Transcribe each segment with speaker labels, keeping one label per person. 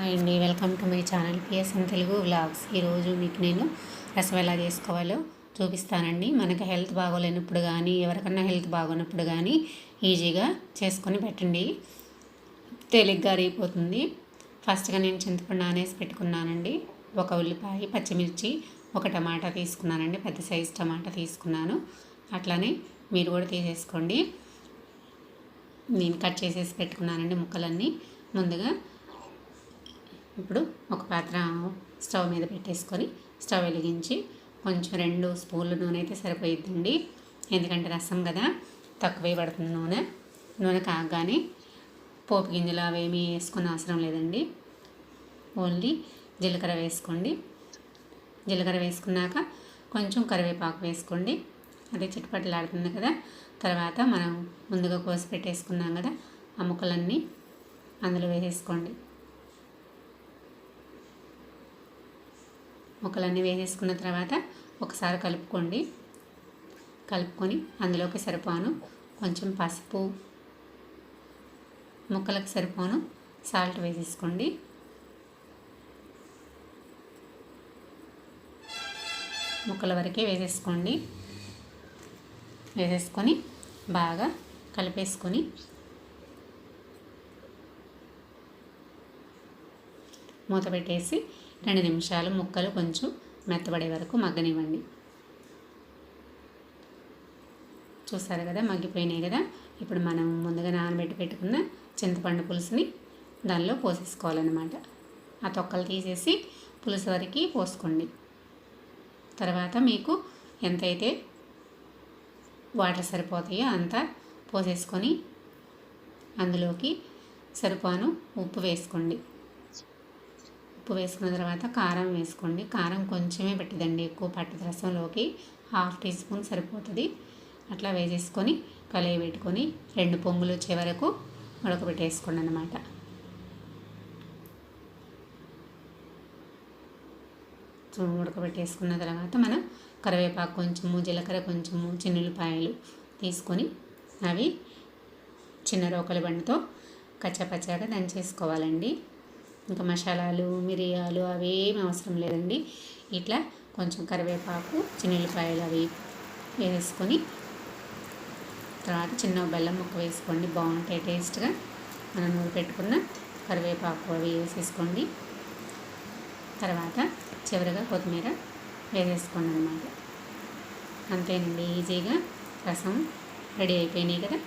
Speaker 1: Hi అండి. Welcome to my channel PSN Telugu vlogs. ఈరోజు మీకు నేను రసం ఎలా చేసుకోవాలో చూపిస్తానండి. మనకు హెల్త్ బాగోలేనప్పుడు కానీ ఎవరికన్నా హెల్త్ బాగోనప్పుడు కానీ ఈజీగా చేసుకొని పెట్టండి. తేలిగ్గా అరిగిపోతుంది. ఫస్ట్గా నేను చింతపండు నానేసి పెట్టుకున్నానండి. ఒక ఉల్లిపాయ పచ్చిమిర్చి ఒక టమాటా తీసుకున్నానండి. పెద్ద సైజు టమాటా తీసుకున్నాను. అట్లానే మీరు కూడా తీసేసుకోండి. నేను కట్ చేసేసి పెట్టుకున్నానండి ముక్కలన్నీ. ముందుగా ఇప్పుడు ఒక పాత్ర స్టవ్ మీద పెట్టేసుకొని స్టవ్ వెలిగించి కొంచెం రెండు స్పూన్లు నూనె అయితే సరిపోయిద్దండి. ఎందుకంటే రసం కదా తక్కువే పడుతుంది నూనె. నూనె కాగానే పోపు గింజలు అవేమీ వేసుకున్న అవసరం లేదండి. ఓన్లీ జీలకర్ర వేసుకోండి. జీలకర్ర వేసుకున్నాక కొంచెం కరివేపాకు వేసుకోండి. అదే చిట్టుపట్టలాడుతుంది కదా తర్వాత మనం ముందుగా కోసి పెట్టేసుకున్నాం కదా ఆ ముక్కలన్నీ అందులో వేసేసుకోండి. ముక్కలన్నీ వేసేసుకున్న తర్వాత ఒకసారి కలుపుకోండి. కలుపుకొని అందులోకి సరిపోను కొంచెం పసుపు ముక్కలకు సరిపోను సాల్ట్ వేసేసుకోండి. ముక్కల వరకే వేసేసుకోండి. వేసేసుకొని బాగా కలిపేసుకొని మూత పెట్టేసి రెండు నిమిషాలు ముక్కలు కొంచెం మెత్తబడే వరకు మగ్గనివ్వండి. చూసారు కదా మగ్గిపోయినాయి కదా. ఇప్పుడు మనం ముందుగా నానబెట్టి పెట్టుకున్న చింతపండు పులుసుని దానిలో పోసేసుకోవాలన్నమాట. ఆ తొక్కలు తీసేసి పులుసు వరకు పోసుకోండి. తర్వాత మీకు ఎంతైతే వాటర్ సరిపోతాయో అంతా పోసేసుకొని అందులోకి సరిపోను ఉప్పు వేసుకోండి. ఉప్పు వేసుకున్న తర్వాత కారం వేసుకోండి. కారం కొంచెమే పెట్టదండి ఎక్కువ పట్టదు. రసంలోకి హాఫ్ టీ స్పూన్ సరిపోతుంది. అట్లా వేసేసుకొని కలయి పెట్టుకొని రెండు పొంగులు వచ్చే వరకు ఉడకబెట్టేసుకోండి అనమాట ఉడకబెట్టేసుకున్న తర్వాత మనం కరివేపాకు కొంచెము జీలకర్ర కొంచెము చిన్నులపాయలు తీసుకొని అవి చిన్న రోకలి బండితో కచ్చపచ్చగా దంచేసుకోవాలండి. ఇంకా మసాలాలు మిరియాలు అవి ఏమి అవసరం లేదండి. ఇట్లా కొంచెం కరివేపాకు చిన్నెల్లిపాయలు అవి వేసుకొని తర్వాత చిన్న బెల్లం ముక్క వేసుకోండి. బాగుంటాయి టేస్ట్గా. మనం నూనె పెట్టుకున్న కరివేపాకు అవి వేసేసుకోండి. తర్వాత చివరిగా కొత్తిమీర వేసేసుకోండి అనమాట అంతేనండి ఈజీగా రసం రెడీ అయిపోయినాయి కదా.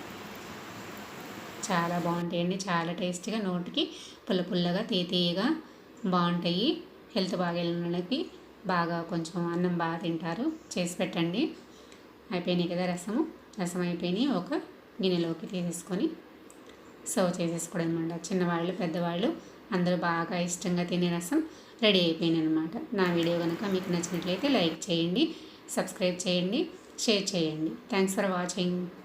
Speaker 1: చాలా బాగుంటాయండి. చాలా టేస్టీగా నోటికి పుల్ల పుల్లగా తీతీయగా బాగుంటాయి. హెల్త్ బాగా బాగా కొంచెం అన్నం బాగా తింటారు. చేసి పెట్టండి. అయిపోయినాయి కదా రసము. రసం అయిపోయినాయి. ఒక గిన్నెలోకి తీసేసుకొని సర్వ్ చేసేసుకోవడం అనమాట చిన్నవాళ్ళు పెద్దవాళ్ళు అందరూ బాగా ఇష్టంగా తినే రసం రెడీ అయిపోయింది అనమాట నా వీడియో కనుక మీకు నచ్చినట్లయితే లైక్ చేయండి సబ్స్క్రైబ్ చేయండి షేర్ చేయండి. Thanks for watching.